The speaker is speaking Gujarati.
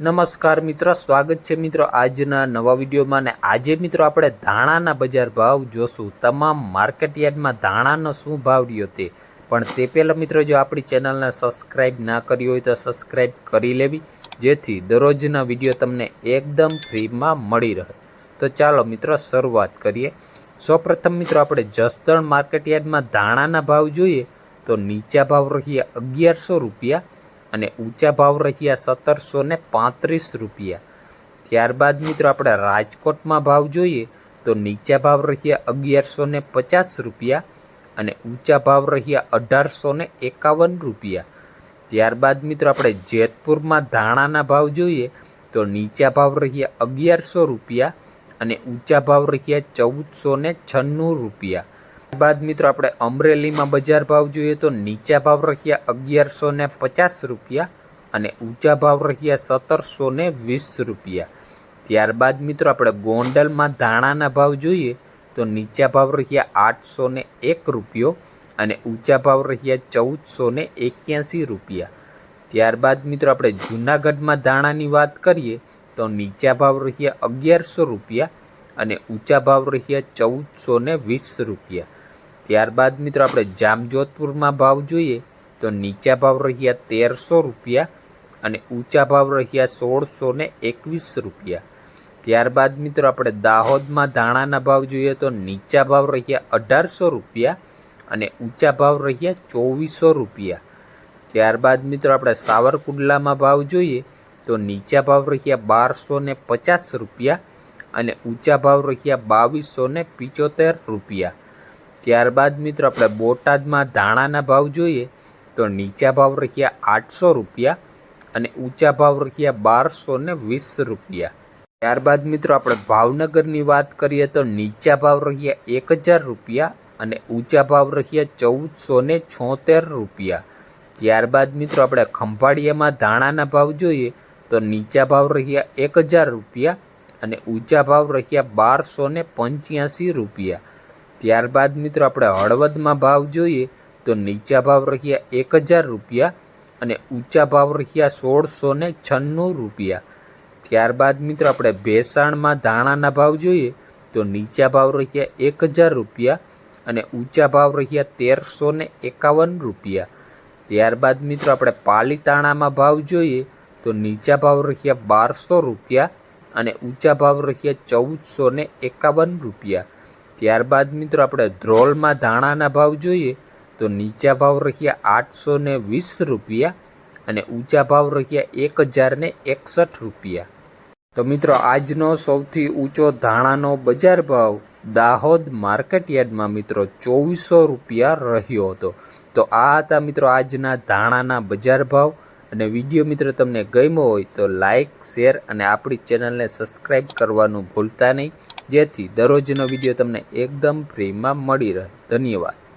નમસ્કાર મિત્રો, સ્વાગત છે મિત્રો આજના નવા વિડીયોમાં ને આજે મિત્રો આપણે ધાણાના બજાર ભાવ જોશું. તમામ માર્કેટ યાર્ડમાં ધાણાનો શું ભાવ રહ્યો તે. પણ તે પહેલાં મિત્રો, જો આપણી ચેનલને સબસ્ક્રાઈબ ના કરી હોય તો સબસ્ક્રાઈબ કરી લેવી, જેથી દરરોજના વીડિયો તમને એકદમ ફ્રીમાં મળી રહે. તો ચાલો મિત્રો, શરૂઆત કરીએ. સૌપ્રથમ મિત્રો, આપણે જસદણ માર્કેટ યાર્ડમાં ધાણાના ભાવ જોઈએ, તો નીચા ભાવ રહ્યા અગિયારસો રૂપિયા અને ઊંચા ભાવ રહ્યા સત્તરસો ને પાંત્રીસ રૂપિયા. ત્યારબાદ મિત્રો આપણે રાજકોટમાં ભાવ જોઈએ તો નીચા ભાવ રહ્યા અગિયારસો ને પચાસ રૂપિયા અને ઊંચા ભાવ રહ્યા અઢારસો ને એકાવન રૂપિયા. ત્યારબાદ મિત્રો આપણે જેતપુરમાં ધાણાના ભાવ જોઈએ તો નીચા ભાવ રહ્યા અગિયારસો રૂપિયા અને ઊંચા ભાવ રહ્યા ચૌદસો ને છન્નું રૂપિયા. ત્યારબાદ મિત્રો આપણે અમરેલીમાં બજાર ભાવ જોઈએ તો નીચા ભાવ રહ્યા અગિયારસો ને પચાસ રૂપિયા અને ઊંચા ભાવ રહ્યા સત્તરસો ને વીસ રૂપિયા. ત્યારબાદ મિત્રો આપણે ગોંડલમાં ધાણાના ભાવ જોઈએ તો નીચા ભાવ રહ્યા આઠસો ને એક રૂપિયો અને ઊંચા ભાવ રહ્યા ચૌદસો ને એક્યાસી રૂપિયા. ત્યારબાદ મિત્રો આપણે જૂનાગઢમાં ધાણાની વાત કરીએ તો નીચા ભાવ રહ્યા અગિયારસો રૂપિયા અને ઊંચા ભાવ રહ્યા ચૌદસો ને વીસ રૂપિયા. ત્યારબાદ મિત્રો આપણે જામજોધપુરમાં ભાવ જોઈએ તો નીચા ભાવ રહ્યા તેરસો રૂપિયા અને ઊંચા ભાવ રહ્યા સોળસો ને એકવીસ રૂપિયા. ત્યારબાદ મિત્રો આપણે દાહોદમાં ધાણાના ભાવ જોઈએ તો નીચા ભાવ રહ્યા અઢારસો રૂપિયા અને ઊંચા ભાવ રહ્યા ચોવીસો રૂપિયા. ત્યારબાદ મિત્રો આપણે સાવરકુંડલામાં ભાવ જોઈએ તો નીચા ભાવ રહ્યા બારસો ને પચાસ રૂપિયા અને ઊંચા ભાવ રહ્યા બાવીસો ને પિચોતેર રૂપિયા. ત્યારબાદ મિત્રો આપણે બોટાદમાં ધાણાના ભાવ જોઈએ તો નીચા ભાવ રખ્યા આઠસો રૂપિયા અને ઊંચા ભાવ રખ્યા બારસો ને વીસ રૂપિયા. ત્યારબાદ મિત્રો આપણે ભાવનગરની વાત કરીએ તો નીચા ભાવ રહ્યા એક હજાર રૂપિયા અને ઊંચા ભાવ રહ્યા ચૌદસો ને છોતેર રૂપિયા. ત્યારબાદ મિત્રો આપણે ખંભાળિયામાં ધાણાના ભાવ જોઈએ તો નીચા ભાવ રહ્યા એક હજાર રૂપિયા અને ઊંચા ભાવ રહ્યા બારસો ને પંચ્યાસી રૂપિયા. ત્યારબાદ મિત્રો આપણે હળવદમાં ભાવ જોઈએ તો નીચા ભાવ રહ્યા એક હજાર રૂપિયા અને ઊંચા ભાવ રહ્યા સોળસો ને છન્નું રૂપિયા. ત્યારબાદ મિત્રો આપણે ભેસાણમાં ધાણાના ભાવ જોઈએ તો નીચા ભાવ રહ્યા એક હજાર રૂપિયા અને ઊંચા ભાવ રહ્યા તેરસો ને એકાવન રૂપિયા. ત્યારબાદ મિત્રો આપણે પાલીતાણામાં ભાવ જોઈએ તો નીચા ભાવ રહ્યા બારસો રૂપિયા અને ઊંચા ભાવ રહ્યા ચૌદસો ને એકાવન રૂપિયા. ત્યારબાદ મિત્રો આપણે ધ્રોલમાં ધાણાના ભાવ જોઈએ, તો નીચા ભાવ રહ્યા આઠસો ને વીસ રૂપિયા અને ઊંચા ભાવ રહ્યા એક હજાર ને એકસઠ રૂપિયા. તો મિત્રો આજનો સૌથી ઊંચો ધાણાનો બજાર ભાવ દાહોદ માર્કેટ યાર્ડમાં મિત્રો ચોવીસો રૂપિયા રહ્યો હતો. તો આ હતા મિત્રો આજના ધાણાના બજાર ભાવ અને વીડિયો મિત્રો તમને ગમ્યો હોય તો લાઇક શેર અને આપણી ચેનલને સબસ્ક્રાઈબ કરવાનું ભૂલતા નહીં. જેથી દરરોજનો વીડિયો તમને એકદમ ફ્રીમાં મળી રહે. ધન્યવાદ.